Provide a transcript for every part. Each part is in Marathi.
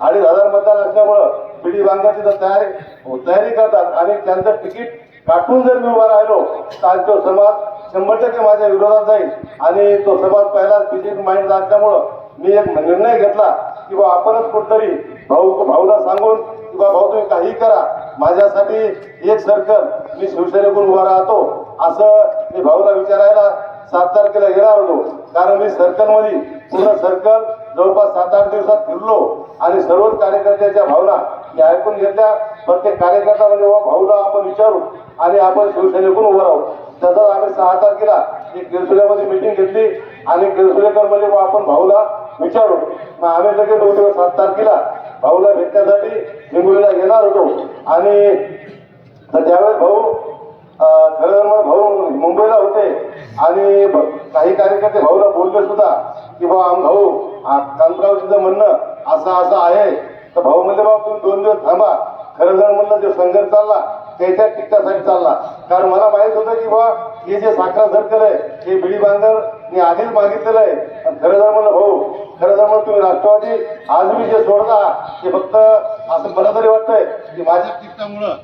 अडीच हजार मतदान असल्यामुळं पिढी बांधतात तर तयारी तयारी करतात. आणि त्यांचं तिकीट काटून जर मी उभा राहिलो तर तो समाज शंभर टक्के माझ्या विरोधात जाईल. आणि तो समाज पहिलाच बीजेपी माइंड असल्यामुळं मी एक निर्णय घेतला की बा आपणच कुठतरी भाऊ भाऊला सांगून की बा भाऊ तुम्ही काही करा. माझ्यासाठी एक सर्कल मी शिवसेनेकडून उभा राहतो. असं मी भाऊला विचारायला सात तारखेला येणार होतो. कारण मी सर्कलमध्ये पूर्ण सर्कल जवळपास सात आठ दिवसात फिरलो. आणि सर्वच कार्यकर्त्याच्या भावना मी ऐकून घेतल्या. प्रत्येक कार्यकर्ता म्हणजे "वा, भाऊला आपण विचारू आणि आपण शिवसेनेकडून उभं राहू. तसंच आम्ही सहा तारखेला एक किरसुल्यामध्ये मिटिंग घेतली. आणि किरसुलेकर म्हणजे "वा, आपण भाऊला विचारू. मग आम्ही लगेच होतो सात तारखेला भाऊला भेटण्यासाठी हिंगोलीला येणार होतो. आणि त्यावेळेस भाऊ मुंबईला होते. आणि काही कार्यकर्ते भाऊला बोलले सुद्धा की बा आम भाऊ आ- कांतरावजीचं म्हणणं असं असं आहे. तर भाऊ म्हणले बाबा तुम्ही दोन दिवस थांबा. खरं जर म्हणलं जो संघर्ष चालला त्याच्या टिकटासाठी चालला. कारण मला माहीत होतं की बा हे जे साखरा सर्कल आहे हे बिडी बांधर मी आधीच मागितलेलं आहे. आणि खरं जर म्हणलं भाऊ खरं जर म्हणलं तुम्ही राष्ट्रवादी आज मी जे सोडता ते फक्त असं मला तरी वाटतंय की माझ्या तिकटामुळं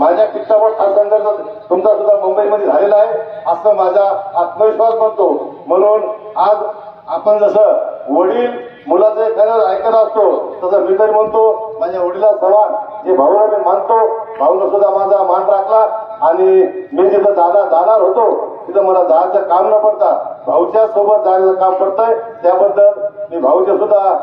माझ्या किट्टावर हा संदर्भ तुमचा सुद्धा मुंबईमध्ये झालेला आहे. असं माझा आत्मविश्वास बनतो. म्हणून आज आपण जसं वडील मुलाचं एखादं ऐकत असतो तसं मी तरी म्हणतो माझ्या वडिला समान जे भाऊला मी मानतो भाऊनं सुद्धा माझा मान राखला आणि मी जिथं दादा जाणार होतो तिथं मला जायचं काम न पडता भाऊच्या सोबत जायचं काम पडतंय त्याबद्दल मी भाऊचे सुद्धा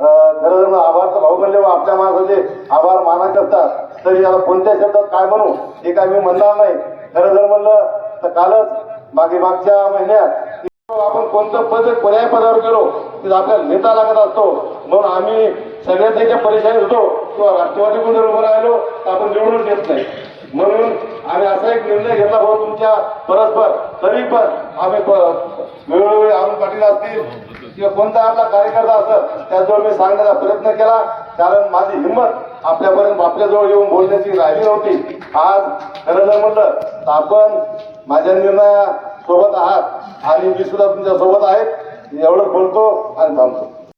खरं आभारचं भाऊ म्हणले व आपल्या माणसाचे आभार मानायचे असतात. तरी याला कोणत्या शब्दात काय म्हणू हे काय मी म्हणणार नाही. खरं जर म्हणलं तर कालच मागे मागच्या महिन्यात आपण कोणतं पद पर्याय पदावर गेलो तिथं आपल्याला नेता लागत असतो. म्हणून आम्ही सगळ्याच याच्या परेशानीत होतो. किंवा राष्ट्रवादीकडून जर उभं राहिलो तर आपण निवडून देत नाही. म्हणून आम्ही असा एक निर्णय घेतला भाऊ तुमच्या परस्पर. तरी पण आम्ही प- असतील. किंवा कोणता आपला कार्यकर्ता असेल त्याजवळ मी सांगण्याचा प्रयत्न केला. कारण माझी हिंमत आपल्यापर्यंत आपल्याजवळ येऊन बोलण्याची राहिली नव्हती. आज खरं जर म्हटलं तर आपण माझ्या निर्णया सोबत आहात. आणि मी सुद्धा तुमच्यासोबत आहेत एवढं बोलतो आणि थांबतो.